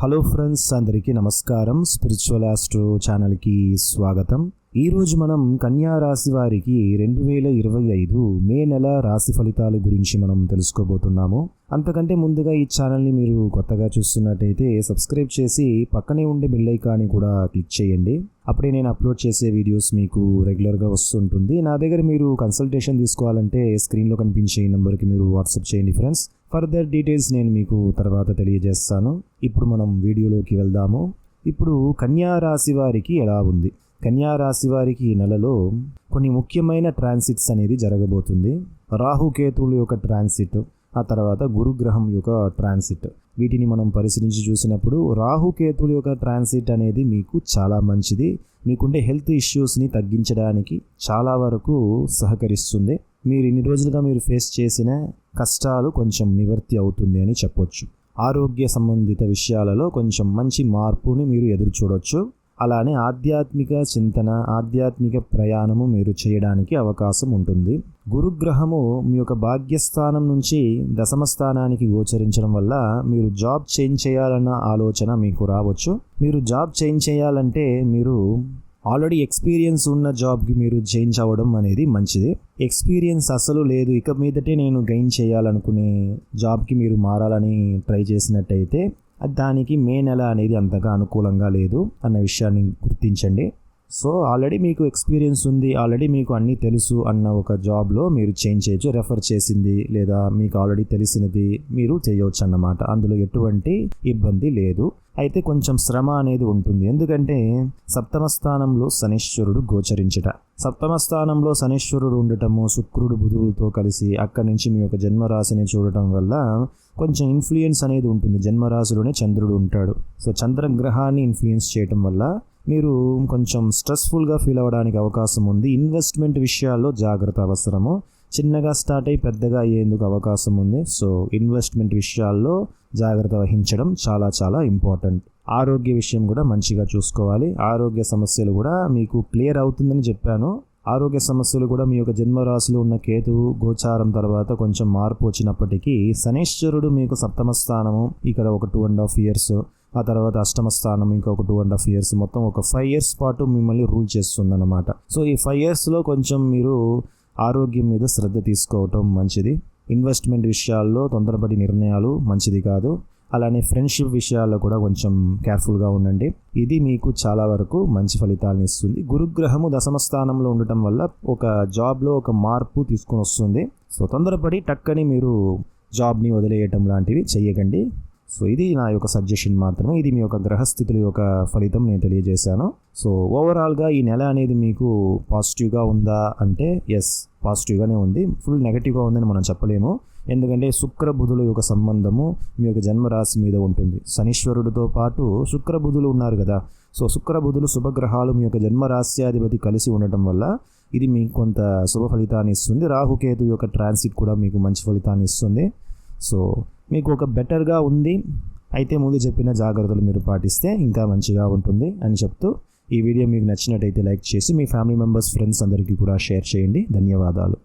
Hello friends అందరికీ నమస్కారం. Spiritual astro ఛానల్కి స్వాగతం. ఈరోజు మనం కన్యా రాశి వారికి రెండు వేల ఇరవై ఐదు మే నెల రాశి ఫలితాల గురించి మనం తెలుసుకోబోతున్నాము. అంతకంటే ముందుగా ఈ ఛానల్ని మీరు కొత్తగా చూస్తున్నట్టయితే సబ్స్క్రైబ్ చేసి పక్కనే ఉండే బెల్ ఐకాన్ని కూడా క్లిక్ చేయండి. అప్పుడే నేను అప్లోడ్ చేసే వీడియోస్ మీకు రెగ్యులర్గా వస్తుంటుంది. నా దగ్గర మీరు కన్సల్టేషన్ తీసుకోవాలంటే స్క్రీన్లో కనిపించే ఈ నెంబర్కి మీరు వాట్సాప్ చేయండి ఫ్రెండ్స్. ఫర్దర్ డీటెయిల్స్ నేను మీకు తర్వాత తెలియజేస్తాను. ఇప్పుడు మనం వీడియోలోకి వెళ్దాము. ఇప్పుడు కన్యా రాశి వారికి ఎలా ఉంది? కన్యా రాశి వారికి ఈ నెలలో కొన్ని ముఖ్యమైన ట్రాన్సిట్స్ అనేది జరగబోతుంది. రాహుకేతువుల యొక్క ట్రాన్సిట్ ఆ తర్వాత గురుగ్రహం యొక్క ట్రాన్సిట్. వీటిని మనం పరిశీలించి చూసినప్పుడు రాహుకేతువుల యొక్క ట్రాన్సిట్ అనేది మీకు చాలా మంచిది. మీకుండే హెల్త్ ఇష్యూస్ని తగ్గించడానికి చాలా వరకు సహకరిస్తుంది. మీరు ఇన్ని రోజులుగా మీరు ఫేస్ చేసిన కష్టాలు కొంచెం నివర్తి అవుతుంది అని చెప్పొచ్చు. ఆరోగ్య సంబంధిత విషయాలలో కొంచెం మంచి మార్పుని మీరు ఎదురు చూడొచ్చు. అలానే ఆధ్యాత్మిక చింతన ఆధ్యాత్మిక ప్రయాణము మీరు చేయడానికి అవకాశం ఉంటుంది. గురుగ్రహము మీ యొక్క భాగ్యస్థానం నుంచి దశమ స్థానానికి గోచరించడం వల్ల మీరు జాబ్ చేంజ్ చేయాలన్న ఆలోచన మీకు రావచ్చు. మీరు జాబ్ చేంజ్ చేయాలంటే మీరు ఆల్రెడీ ఎక్స్పీరియన్స్ ఉన్న జాబ్కి మీరు చేంజ్ అవ్వడం అనేది మంచిది. ఎక్స్పీరియన్స్ అసలు లేదు. ఇక మీదటే నేను గెయిన్ చేయాలనుకునే జాబ్కి మీరు మారాలని ట్రై చేసినట్టయితే దానికి మే నెల అనేది అంతగా అనుకూలంగా లేదు అన్న విషయాన్ని గుర్తించండి. సో ఆల్రెడీ మీకు ఎక్స్పీరియన్స్ ఉంది ఆల్రెడీ మీకు అన్నీ తెలుసు అన్న ఒక జాబ్లో మీరు చేంజ్ చేయొచ్చు రెఫర్ చేసింది లేదా మీకు ఆల్రెడీ తెలిసినది మీరు చేయవచ్చు అన్నమాట. అందులో ఎటువంటి ఇబ్బంది లేదు. అయితే కొంచెం శ్రమ అనేది ఉంటుంది. ఎందుకంటే సప్తమ స్థానంలో శనీశ్వరుడు గోచరించట. సప్తమ స్థానంలో శనీశ్వరుడు ఉండటము శుక్రుడు బుధువులతో కలిసి అక్కడి నుంచి మీ యొక్క జన్మరాశిని చూడటం వల్ల కొంచెం ఇన్ఫ్లుయెన్స్ అనేది ఉంటుంది. జన్మరాశిలోనే చంద్రుడు ఉంటాడు. సో చంద్రగ్రహాన్ని ఇన్ఫ్లుయెన్స్ చేయటం వల్ల మీరు కొంచెం స్ట్రెస్ఫుల్గా ఫీల్ అవ్వడానికి అవకాశం ఉంది. ఇన్వెస్ట్మెంట్ విషయాల్లో జాగ్రత్త అవసరము. చిన్నగా స్టార్ట్ అయ్యి పెద్దగా అయ్యేందుకు అవకాశం ఉంది. సో ఇన్వెస్ట్మెంట్ విషయాల్లో జాగ్రత్త వహించడం చాలా చాలా ఇంపార్టెంట్ ఆరోగ్య విషయం కూడా మంచిగా చూసుకోవాలి. ఆరోగ్య సమస్యలు కూడా మీకు క్లియర్ అవుతుందని చెప్పాను. ఆరోగ్య సమస్యలు కూడా మీ యొక్క జన్మరాశిలో ఉన్న కేతువు గోచారం తర్వాత కొంచెం మార్పు వచ్చినప్పటికీ శనేశ్వరుడు మీకు సప్తమ స్థానము. ఇక్కడ ఒక టూ అండ్ హాఫ్ ఇయర్స్ ఆ తర్వాత అష్టమ స్థానం ఇంకొక టూ అండ్ హాఫ్ ఇయర్స్ మొత్తం ఒక ఫైవ్ ఇయర్స్ పాటు మిమ్మల్ని రూల్ చేస్తుందన్నమాట. సో ఈ ఫైవ్ ఇయర్స్లో కొంచెం మీరు ఆరోగ్యం మీద శ్రద్ధ తీసుకోవటం మంచిది. ఇన్వెస్ట్మెంట్ విషయాల్లో తొందరపడి నిర్ణయాలు మంచిది కాదు. అలానే ఫ్రెండ్షిప్ విషయాల్లో కూడా కొంచెం కేర్ఫుల్గా ఉండండి. ఇది మీకు చాలా వరకు మంచి ఫలితాలను ఇస్తుంది. గురుగ్రహము దశమ స్థానంలో ఉండటం వల్ల ఒక జాబ్లో ఒక మార్పు తీసుకొని వస్తుంది. సో తొందరపడి టక్కని మీరు జాబ్ని వదిలేయటం లాంటివి చేయకండి సో ఇది నా యొక్క సజెషన్ మాత్రమే. ఇది మీ యొక్క గ్రహస్థితుల యొక్క ఫలితం నేను తెలియజేశాను. సో ఓవరాల్గా ఈ నెల అనేది మీకు పాజిటివ్గా ఉందా అంటే ఎస్ పాజిటివ్గానే ఉంది. ఫుల్ నెగటివ్గా ఉందని మనం చెప్పలేము. ఎందుకంటే శుక్రబుధుల యొక్క సంబంధము మీ యొక్క జన్మరాశి మీద ఉంటుంది. శనీశ్వరుడితో పాటు శుక్రబుధులు ఉన్నారు కదా. సో శుక్రబుధులు శుభగ్రహాలు మీ యొక్క జన్మరాశ్యాధిపతి కలిసి ఉండటం వల్ల ఇది మీకు కొంత శుభ ఫలితాన్ని ఇస్తుంది. రాహుకేతు యొక్క ట్రాన్సిట్ కూడా మీకు మంచి ఫలితాన్ని ఇస్తుంది. సో మీకు ఒక బెటర్గా ఉంది. అయితే ముందు చెప్పిన జాగ్రత్తలు మీరు పాటిస్తే ఇంకా మంచిగా ఉంటుంది అని చెప్తూ ఈ వీడియో మీకు నచ్చినట్టయితే లైక్ చేసి మీ ఫ్యామిలీ మెంబర్స్ ఫ్రెండ్స్ అందరికీ కూడా షేర్ చేయండి. ధన్యవాదాలు.